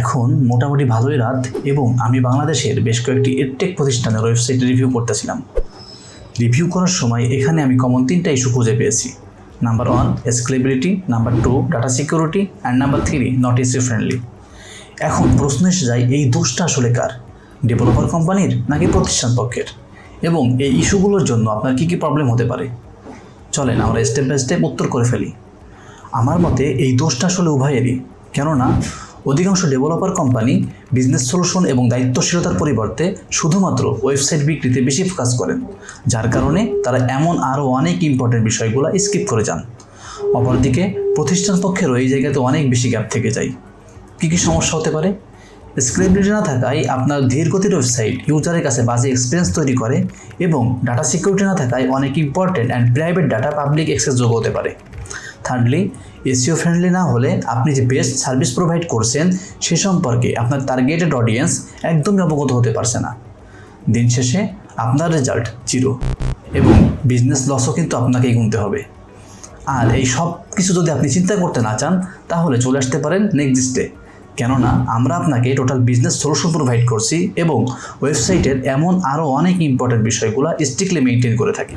এখন মোটামুটি ভালোই রাত এবং আমি বাংলাদেশের বেশ কয়েকটি এডটেক প্রতিষ্ঠানের ওয়েবসাইট রিভিউ করতেছিলাম। রিভিউ করার সময় এখানে আমি কমন তিনটা ইস্যু খুঁজে পেয়েছি। Number one scalability number two data security and number three not easy friendly এখন প্রশ্ন এসে যায়, এই দোষটা আসলে কার? ডেভেলপার কোম্পানির নাকি প্রতিষ্ঠান পক্ষের? এবং এই ইস্যুগুলোর জন্য আপনার কী কী প্রবলেম হতে পারে? চলেন আমরা স্টেপ বাই স্টেপ উত্তর করে ফেলি। আমার মতে এই দোষটা আসলে উভয়েরই। কেননা অধিকাংশ ডেভেলপার কোম্পানি বিজনেস সলিউশন এবং দায়িত্বশীলতার পরিবর্তে শুধুমাত্র ওয়েবসাইট বিক্রিতে বেশি ফোকাস করেন, যার কারণে তারা এমন আরও অনেক ইম্পর্টেন্ট বিষয়গুলো স্কিপ করে যান। অপরদিকে প্রতিষ্ঠান পক্ষেরও এই জায়গাতে অনেক বেশি গ্যাপ থেকে যায়। কী কী সমস্যা হতে পারে? স্ক্রেবিলিটি না থাকায় আপনার ধীরগতির ওয়েবসাইট ইউজারের কাছে বাজে এক্সপিরিয়েন্স তৈরি করে এবং ডাটা সিকিউরিটি না থাকায় অনেক important and private data public access যোগ্য হতে পারে। থার্ডলি এসিও ফ্রেন্ডলি না হলে আপনি যে বেস্ট সার্ভিস প্রোভাইড করছেন সে সম্পর্কে আপনার টার্গেটেড অডিয়েন্স একদমই অবগত হতে পারছে না। দিন শেষে আপনার রেজাল্ট জিরো এবং বিজনেস লসও কিন্তু আপনাকেই গুনতে হবে। আর এই সব কিছু যদি আপনি চিন্তা করতে না চান, তাহলে চলে আসতে পারেন নেক্সটে কেননা আমরা আপনাকে টোটাল বিজনেস সলিউশন প্রোভাইড করছি এবং ওয়েবসাইটের এমন আরও অনেক ইম্পর্টেন্ট বিষয়গুলো স্ট্রিক্টলি মেনটেন করে থাকি।